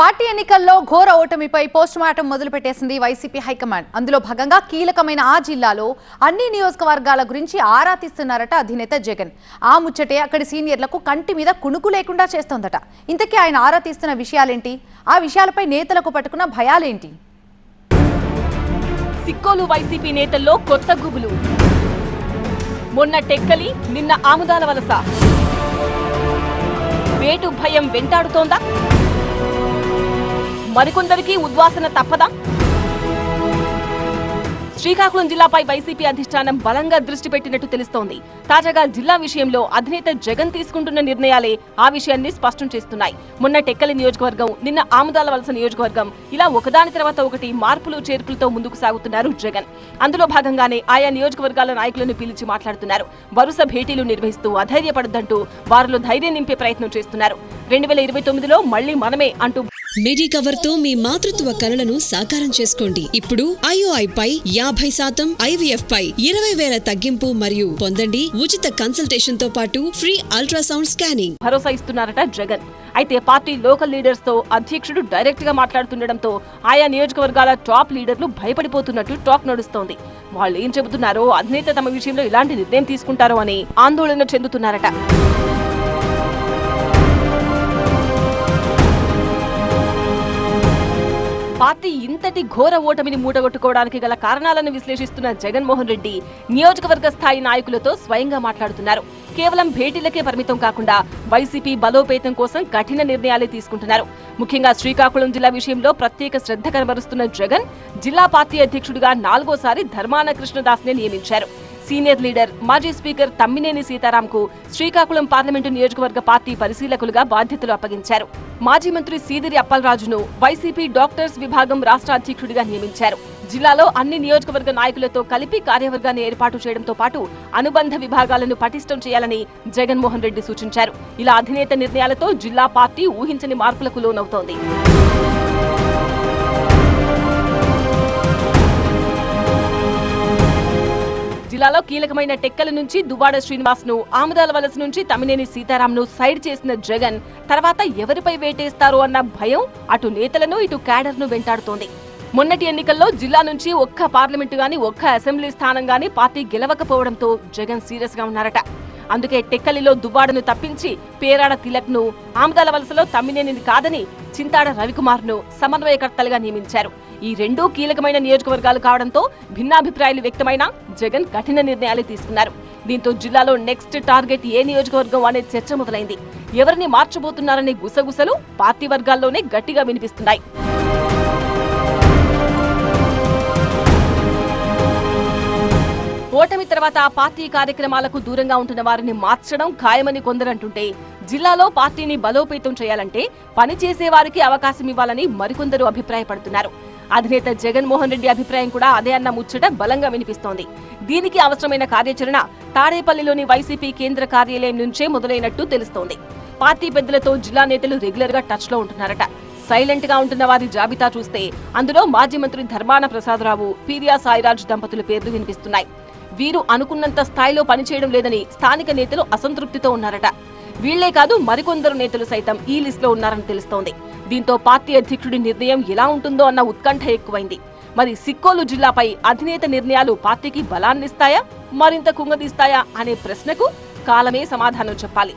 Party ఎన్నికల్లో ఘోర ఓటమిపై పోస్ట్ మార్టం మొదలుపెట్టేసింది వైసీపీ హైకమాండ్. అందులో భాగంగా కీలకమైన ఆ జిల్లాలో అన్ని నియోజకవర్గాల గురించి ఆరా తీస్తున్నారట అధినేత జగన్. ఆ ముచ్చటే అక్కడి సీనియర్లకు కంటి మీద కుణుకు లేకుండా చేస్తోందట. ఇంతకీ ఆయన ఆరా తీస్తున్న విషయాలేంటి? ఆ విషయాలపై నేతలకు పట్టుకున్న భయాలేంటి? సిక్కోలు వైసీపీ నేతల్లో కొత్త గుబులు. మొన్న టెక్కలి నిన్న ఆముదాల వలస. వేటు భయం వెంటాడుతోందా? మరికొందరికి ఉద్వాసన తప్పదా? శ్రీకాకుళం జిల్లాపై వైసీపీ అధిష్టానం బలంగా దృష్టి పెట్టినట్టు తెలుస్తోంది. తాజాగా జిల్లా విషయంలో అధినేత జగన్ తీసుకుంటున్న నిర్ణయాలే ఆ విషయాన్ని స్పష్టం చేస్తున్నాయి. మొన్న టెక్కలి నియోజకవర్గం నిన్న ఆముదాల వలస నియోజకవర్గం ఇలా ఒకదాని తర్వాత ఒకటి మార్పులు చేర్పులతో ముందుకు సాగుతున్నారు జగన్. అందులో భాగంగానే ఆయా నియోజకవర్గాల నాయకులను పిలిచి మాట్లాడుతున్నారు. వరుస భేటీలు నిర్వహిస్తూ అధైర్యపడద్దంటూ వారిలో ధైర్యం నింపే ప్రయత్నం చేస్తున్నారు. రెండు వేల ఇరవై తొమ్మిదిలో మళ్ళీ మనమే అంటూ మిడి కవర్తో మీ మాతృత్వ కలలను సాకారం చేసుకోండి. ఇప్పుడు ఐఓఐ పై యాభై శాతం ఐవీఎఫ్ పై ఇరవై వేల తగ్గింపు మరియు పొందండి ఉచిత కన్సల్టేషన్తో పాటు ఫ్రీ అల్ట్రాసౌండ్ స్కానింగ్. భరోసా ఇస్తున్నారట జగన్. అయితే పార్టీ లోకల్ లీడర్స్తో అధ్యక్షుడు డైరెక్ట్గా మాట్లాడుతుండటంతో ఆయా నియోజకవర్గాల టాప్ లీడర్లు భయపడిపోతున్నట్టు టాక్ నడుస్తోంది. వాళ్ళు ఏం చెబుతున్నారో అధినేత తమ విషయంలో ఇలాంటి నిర్ణయం తీసుకుంటారో అని ఆందోళన చెందుతున్నారట. పార్టీ ఇంతటి ఘోర ఓటమిని మూటగొట్టుకోవడానికి గల కారణాలను విశ్లేషిస్తున్న జగన్మోహన్ రెడ్డి నియోజకవర్గ స్థాయి నాయకులతో స్వయంగా మాట్లాడుతున్నారు. కేవలం భేటీలకే పరిమితం కాకుండా వైసీపీ బలోపేతం కోసం కఠిన నిర్ణయాలే తీసుకుంటున్నారు. ముఖ్యంగా శ్రీకాకుళం జిల్లా విషయంలో ప్రత్యేక శ్రద్ధ కనబరుస్తున్న జగన్ జిల్లా పార్టీ అధ్యక్షుడిగా నాలుగోసారి ధర్మాన కృష్ణదాస్ నియమించారు. సీనియర్ లీడర్ మాజీ స్పీకర్ తమ్మినేని సీతారాంకు శ్రీకాకుళం పార్లమెంటు నియోజకవర్గ పార్టీ పరిశీలకులుగా బాధ్యతలు అప్పగించారు. మాజీ మంత్రి సీదిరి అప్పలరాజును వైసీపీ డాక్టర్స్ విభాగం రాష్ట్ర అధ్యక్షుడిగా నియమించారు. జిల్లాలో అన్ని నియోజకవర్గ నాయకులతో కలిపి కార్యవర్గాన్ని ఏర్పాటు చేయడంతో పాటు అనుబంధ విభాగాలను పటిష్టం చేయాలని జగన్మోహన్ రెడ్డి సూచించారు. ఇలా అధినేత నిర్ణయాలతో జిల్లా పార్టీ ఊహించని మార్పులకు లోనవుతోంది. జిల్లాలో కీలకమైన టెక్కల నుంచి దుబాడ శ్రీనివాస్ను ఆముదాల వలస నుంచి తమినేని సీతారాం ను సైడ్ చేసిన జగన్ తర్వాత ఎవరిపై వేటేస్తారో అన్న భయం అటు నేతలను ఇటు క్యాడర్ను వెంటాడుతోంది. మొన్నటి ఎన్నికల్లో జిల్లా నుంచి ఒక్క పార్లమెంటు గాని ఒక్క అసెంబ్లీ స్థానం గాని పార్టీ గెలవకపోవడంతో జగన్ సీరియస్గా ఉన్నారట. అందుకే టెక్కలిలో దువ్వాడను తప్పించి పేరాడ తిలక్ను ఆమదాల వలసలో తమ్మినేనిది కాదని చింతాడ రవికుమార్ను సమన్వయకర్తలుగా నియమించారు. ఈ రెండూ కీలకమైన నియోజకవర్గాలు కావడంతో భిన్నాభిప్రాయాలు వ్యక్తమైన జగన్ కఠిన నిర్ణయాలు తీసుకున్నారు. దీంతో జిల్లాలో నెక్స్ట్ టార్గెట్ ఏ నియోజకవర్గం అనే చర్చ మొదలైంది. ఎవరిని మార్చబోతున్నారనే గుసగుసలు పార్టీ వర్గాల్లోనే గట్టిగా వినిపిస్తున్నాయి. తర్వాత ఆ పార్టీ కార్యక్రమాలకు దూరంగా ఉంటున్న వారిని మార్చడం ఖాయమని కొందరంటుంటే జిల్లాలో పార్టీని బలోపేతం చేయాలంటే పనిచేసే వారికి అవకాశం ఇవ్వాలని మరికొందరు అభిప్రాయపడుతున్నారు. అధినేత జగన్మోహన్ రెడ్డి అభిప్రాయం కూడా అదే అన్న ముచ్చట బలంగా వినిపిస్తోంది. దీనికి అవసరమైన కార్యాచరణ తాడేపల్లిలోని వైసీపీ కేంద్ర కార్యాలయం నుంచే మొదలైనట్టు తెలుస్తోంది. పార్టీ పెద్దలతో జిల్లా నేతలు రెగ్యులర్గా టచ్లో ఉంటున్నారట. సైలెంట్గా ఉంటున్న వారి జాబితా చూస్తే అందులో మాజీ మంత్రి ధర్మాన ప్రసాదరావు పీరియా సాయిరాజ్ దంపతుల పేర్లు వినిపిస్తున్నాయి. వీరు అనుకున్నంత స్థాయిలో పనిచేయడం లేదని స్థానిక నేతలు అసంతృప్తితో ఉన్నారట. వీళ్ళే కాదు మరికొందరు నేతలు సైతం ఈ లిస్టులో ఉన్నారని తెలుస్తోంది. దీంతో పార్టీ అధ్యక్షుడి నిర్ణయం ఎలా ఉంటుందో అన్న ఉత్కంఠ ఎక్కువైంది. మరి సిక్కోలు జిల్లాపై అధినేత నిర్ణయాలు పార్టీకి బలాన్నిస్తాయా మరింత కుంగదీస్తాయా అనే ప్రశ్నకు కాలమే సమాధానం చెప్పాలి.